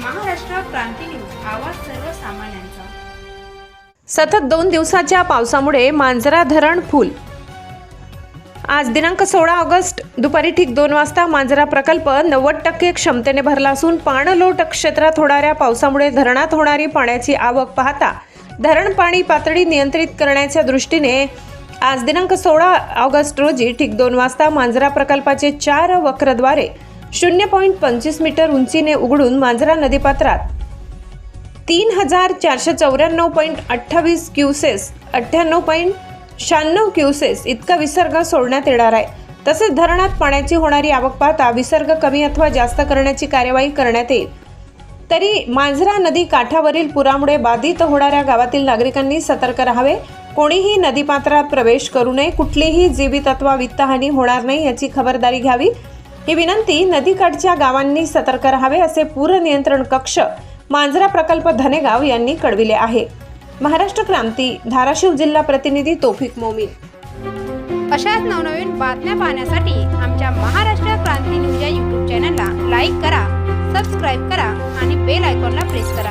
क्रांती news आवाज सर्वसामान्यांचा. सतत दोन दिवसाच्या पावसामुळे मांजरा धरण फुल. आज दिनांक सोळा ऑगस्ट दुपारी ठीक दोन वाजता मांजरा प्रकल्प नव्वद टक्के क्षमतेने भरला असून पाणलोट क्षेत्रात होणाऱ्या पावसामुळे धरणात होणारी पाण्याची आवक पाहता धरण पाणी पातळी नियंत्रित करण्याच्या दृष्टीने आज दिनांक सोळा ऑगस्ट रोजी ठीक दोन वाजता मांजरा प्रकल्पाचे चार वक्रद्वारे शून्य पॉईंट पंचवीस मीटर उंचीने उघडून मांजरा नदीपात्रात. तीन हजार चारशे चौऱ्याण्णव पॉईंट अठ्ठावीस क्युसेस अठ्ठ्याण्णव पॉईंट शहाण्णव क्युसेस इतका विसर्ग सोडण्यात येणार आहे. तसेच धरणात पाण्याची होणारी आवक पाहता विसर्ग कमी अथवा जास्त करण्याची कार्यवाही करण्यात येईल. तरी मांजरा नदी काठावरील पुरामुळे बाधित होणाऱ्या गावातील नागरिकांनी सतर्क राहावे. कोणीही नदीपात्रात प्रवेश करू नये. कुठलीही जीवित अथवा वित्तहानी होणार नाही याची खबरदारी घ्यावी. ही विनंती नदीकाठच्या गावांनी सतर्क राहावे असे पूर नियंत्रण कक्ष मांजरा प्रकल्प धनेगाव यांनी कळविले आहे. महाराष्ट्र क्रांती धाराशिव जिल्हा प्रतिनिधी तोफिक मोमीन. अशाच नवनवीन बातम्या पाहण्यासाठी आमच्या महाराष्ट्र क्रांती न्यूज या यूट्यूब चॅनलला लाईक करा सबस्क्राईब करा आणि बेल आयकॉनला प्रेस करा.